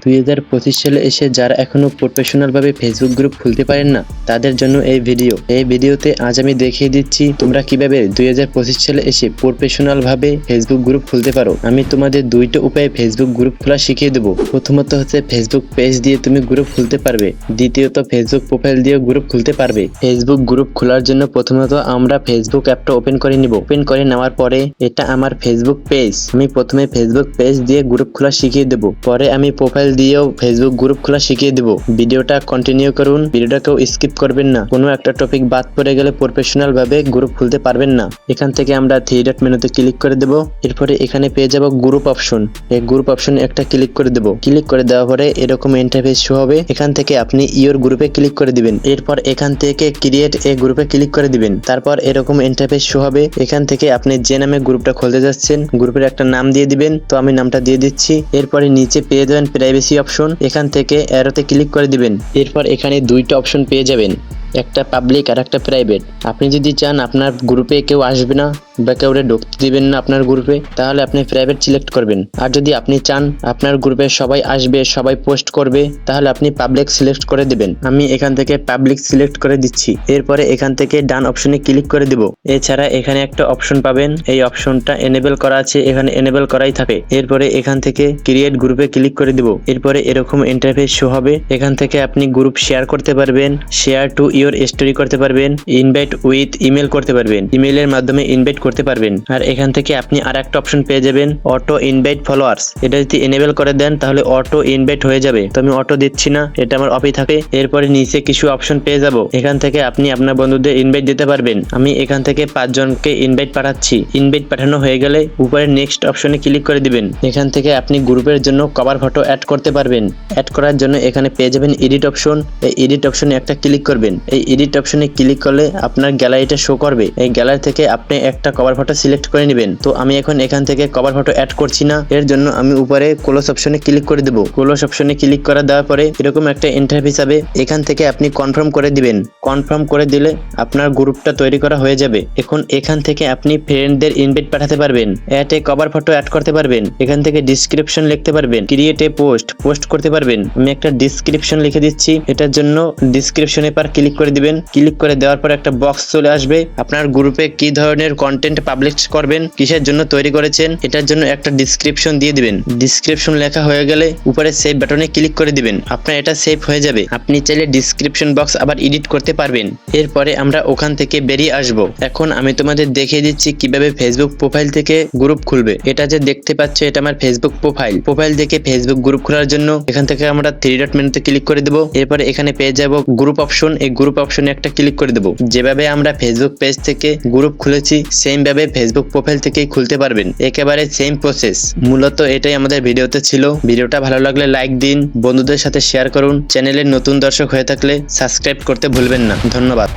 দুই হাজার পঁচিশ সালে এসে যারা এখনও প্রফেশনাল ভাবে ফেসবুক গ্রুপ খুলতে পারেন না, তাদের জন্য এই ভিডিও এই ভিডিওতে আজ আমি দেখিয়ে দিচ্ছি তোমরা কীভাবে দুই হাজার পঁচিশ সালে এসে প্রফেশনাল ভাবে ফেসবুক গ্রুপ খুলতে পারো। আমি তোমাদের দুইটা উপায়ে ফেসবুক গ্রুপ খোলা শিখিয়ে দেবো। প্রথমত হচ্ছে ফেসবুক পেজ দিয়ে তুমি গ্রুপ খুলতে পারবে। দ্বিতীয়ত ফেসবুক প্রোফাইল দিয়ে গ্রুপ খুলতে পারবে। ফেসবুক গ্রুপ খোলার জন্য প্রথমত আমরা ফেসবুক অ্যাপটা ওপেন করে নিব। ওপেন করে নেওয়ার পরে এটা আমার ফেসবুক পেজ আমি প্রথমে ফেসবুক পেজ দিয়ে গ্রুপ খোলা শিখিয়ে দেবো। পরে আমি প্রোফাইল দিয়েও ফেসবুক গ্রুপ খোলা শিখিয়ে দেবো। ভিডিওটা কন্টিনিউ করুন। ভিডিওটা কেউ স্কিপ করবেন না। কোনো একটা টপিক বাদ পড়ে গেলে প্রফেশনাল ভাবে গ্রুপ খুলতে পারবেন না। এখান থেকে আমরা থ্রি ডট মেনুতে ক্লিক করে দেবো। এরপরে এখানে পেয়ে যাব গ্রুপ অপশন এই গ্রুপ অপশন একটা ক্লিক করে দেবো। ক্লিক করে দেওয়ার পরে এরকম ইন্টারফেস শো হবে। এখান থেকে আপনি ইওর গ্রুপে ক্লিক করে দিবেন। এরপর এখান থেকে ক্রিয়েট এ গ্রুপে ক্লিক করে দিবেন। তারপর এরকম ইন্টারফেস শো হবে। এখান থেকে আপনি যে নামে গ্রুপটা খুলতে যাচ্ছেন গ্রুপের একটা নাম দিয়ে দিবেন। তো আমি নামটা দিয়ে দিচ্ছি। এরপরে নিচে পেয়ে যাবেন প্রাইভেসি অপশন এখান থেকে অ্যারোতে ক্লিক করে দিবেন। এরপর এখানে দুইটা অপশন পেয়ে যাবেন। একটা পাবলিক আর একটা প্রাইভেট আপনি যদি চান আপনার গ্রুপে কেউ আসবে না বা কেউ ঢুকতে দিবেন না আপনার গ্রুপে তাহলে আপনি প্রাইভেট সিলেক্ট করবেন। আর যদি আপনি চান আপনার গ্রুপে সবাই আসবে, সবাই পোস্ট করবে, তাহলে আপনি পাবলিক সিলেক্ট করে দিবেন। আমি এখান থেকে পাবলিক সিলেক্ট করে দিচ্ছি। এরপরে এখান থেকে ডান অপশনে ক্লিক করে দিব। এছাড়া এখানে একটা অপশন পাবেন। এই অপশনটা এনেবেল করা আছে, এখানে এনেবেল করাই থাকে। এরপরে এখান থেকে ক্রিয়েট গ্রুপে ক্লিক করে দিব। এরপরে এরকম ইন্টারফেস শো হবে। এখান থেকে আপনি গ্রুপ শেয়ার করতে পারবেন। শেয়ার টু ইওর স্টোরি করতে পারবেন ইনভাইট উইথ ইমেল করতে পারবেন। ইমেলের মাধ্যমে ইনভাইট করতে পারবেন। আর এখান থেকে আপনি আর একটা অপশন পেয়ে যাবেন অটো ইনভাইট ফলোয়ার্স এটা যদি এনেবল করে দেন, তাহলে অটো ইনভাইট হয়ে যাবে। তো আমি অটো দিচ্ছি না, এটা আমার অফই থাকে। এরপরে নিচে কিছু অপশন পেয়ে যাব। এখান থেকে আপনি আপনার বন্ধুদের ইনভাইট দিতে পারবেন। আমি এখান থেকে পাঁচজনকে ইনভাইট পাঠাচ্ছি। ইনভাইট পাঠানো হয়ে গেলে উপরে নেক্সট অপশনে ক্লিক করে দিবেন। এখান থেকে আপনি গ্রুপের জন্য কভার ফটো অ্যাড করতে পারবেন। অ্যাড করার জন্য এখানে পেয়ে যাবেন এডিট অপশন এই এডিট অপশনে একটা ক্লিক করবেন। এই এডিট অপশনে ক্লিক করলে আপনার গ্যালারিটা শো করবে। এই গ্যালারি থেকে আপনি একটা কভার ফটো সিলেক্ট করে নেবেন। তো আমি এখন এখান থেকে কভার ফটো অ্যাড করছি না। এর জন্য আমি উপরে ক্লোজ অপশনে ক্লিক করে দেবো। ক্লোজ অপশনে ক্লিক করা দেওয়ার পরে এরকম একটা ইন্টারফেস হবে এখান থেকে আপনি কনফার্ম করে দিবেন। কনফার্ম করে দিলে আপনার গ্রুপটা তৈরি করা হয়ে যাবে। এখন এখান থেকে আপনি ফ্রেন্ডদের ইনভাইট পাঠাতে পারবেন। Add a cover photo add করতে পারবেন। এখান থেকে ডিসক্রিপশন লিখতে পারবেন। ক্রিয়েট এ পোস্ট পোস্ট করতে পারবেন। আমি একটা ডিসক্রিপশন লিখে দিচ্ছি। এটার জন্য ডিসক্রিপশনে পার ক্লিক করে দিবেন। ক্লিক করে দেওয়ার পর একটা বক্স চলে আসবে। আপনার গ্রুপে কি ধরনের কন্টেন্ট পাবলিশ করবেন, কিসের জন্য তৈরি করেছেন, এটার জন্য একটা ডিসক্রিপশন দিয়ে দিবেন। ডিসক্রিপশন লেখা হয়ে গেলে উপরে সেভ বাটনে ক্লিক করে দিবেন। আপনার এটা সেভ হয়ে যাবে। আপনি চাইলে ডিসক্রিপশন বক্স আবার এডিট করতে পারবেন। এরপরে আমরা ওখান থেকে বেরিয়ে আসব। এখন আমি তোমাদের দেখিয়ে দিচ্ছি কীভাবে ফেসবুক প্রোফাইল থেকে গ্রুপ খুলবে। এটা যে দেখতে পাচ্ছ, এটা আমার ফেসবুক প্রোফাইল প্রোফাইল থেকে ফেসবুক গ্রুপ খোলার জন্য এখান থেকে আমরা থ্রি ডট মেনুতে ক্লিক করে দেবো। এরপরে এখানে পেয়ে যাব গ্রুপ অপশন এই গ্রুপ অপশনে একটা ক্লিক করে দেবো। যেভাবে আমরা ফেসবুক পেজ থেকে গ্রুপ খুলেছি সেম ভাবে ফেসবুক প্রোফাইল থেকেই খুলতে পারবেন। একেবারে সেম প্রসেস মূলত এটাই আমাদের ভিডিওতে ছিল। ভিডিওটা ভালো লাগলে লাইক দিন, বন্ধুদের সাথে শেয়ার করুন। চ্যানেলের নতুন দর্শক হয়ে থাকলে সাবস্ক্রাইব করতে ভুলবেন না। ধন্যবাদ।